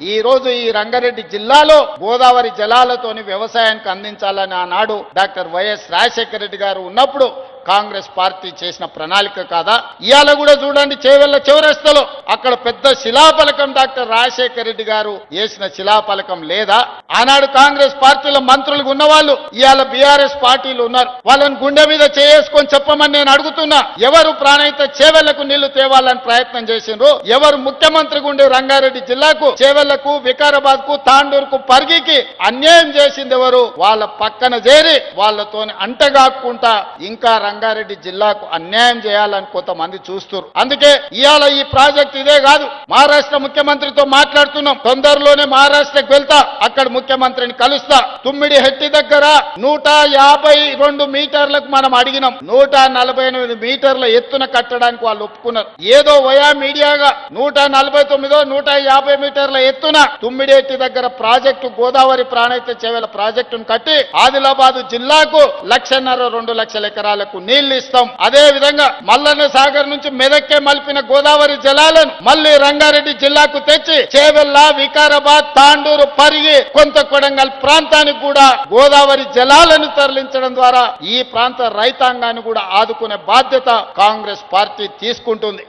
ఈ రోజు ఈ రంగారెడ్డి జిల్లాలో గోదావరి జలాలతోని వ్యవసాయానికి అందించాలని ఆనాడు డాక్టర్ వైఎస్ రాజశేఖర రెడ్డి గారు ఉన్నప్పుడు కాంగ్రెస్ పార్టీ చేసిన ప్రణాళిక కాదా? ఇవాళ కూడా చూడండి చేవెళ్ళ చివరస్తలో అక్కడ పెద్ద శిలాఫలకం డాక్టర్ రాజశేఖర రెడ్డి గారు వేసిన శిలాఫలకం లేదా? ఆనాడు కాంగ్రెస్ పార్టీలో మంత్రులు ఉన్న వాళ్ళు ఇవాళ బీఆర్ఎస్ పార్టీలు ఉన్నారు. వాళ్ళని గుండె మీద చేసుకొని చెప్పమని నేను అడుగుతున్నా. ఎవరు ప్రాణహిత చేవెళ్ళకు నీళ్ళు తేవాలని ప్రయత్నం చేసిండ్రు? ఎవరు ముఖ్యమంత్రి గుండె రంగారెడ్డి జిల్లాకు చేవెళ్ళకు వికారాబాద్కు తాండూరుకు పరిగికి అన్యాయం చేసింది ఎవరు? వాళ్ళ పక్కన చేరి వాళ్ళతోని అంటగాక్కుంటా ఇంకా రంగారెడ్డి జిల్లాకు అన్యాయం చేయాలని కొంతమంది చూస్తారు అందుకే ఇవాళ ఈ ప్రాజెక్ట్ ఇదే కాదు మహారాష్ట్ర ముఖ్యమంత్రితో మాట్లాడుతున్నాం. తొందరలోనే మహారాష్ట్రకు వెళ్తా అక్కడ ముఖ్యమంత్రిని కలుస్తా. తుమ్మిడి హెట్టి దగ్గర నూట యాభై రెండు మీటర్లకు మనం అడిగినాం. నూట నలభై ఎనిమిది మీటర్ల ఎత్తున కట్టడానికి వాళ్ళు ఒప్పుకున్నారు. ఏదో వయా మీడియాగా నూట నలభై తొమ్మిదో నూట యాభై మీటర్ల ఎత్తున తుమ్మిడేటి దగ్గర ప్రాజెక్టు గోదావరి ప్రాణహిత చేవెల ప్రాజెక్టును కట్టి ఆదిలాబాద్ జిల్లాకు లక్షన్నర రెండు లక్షల ఎకరాలకు నీళ్ళు ఇస్తాం అదే విధంగా మల్లన్న సాగర్ నుంచి మెదక్కే మలిపిన గోదావరి జలాలను మళ్ళీ రంగారెడ్డి జిల్లాకు తెచ్చి చేవెల్ల వికారాబాద్ తాండూరు పరిగి కొంత కొడంగల్ ప్రాంతానికి కూడా గోదావరి జలాలను తరలించడం ద్వారా ఈ ప్రాంత రైతాంగాన్ని కూడా ఆదుకునే బాధ్యత కాంగ్రెస్ పార్టీ తీసుకుంటుంది.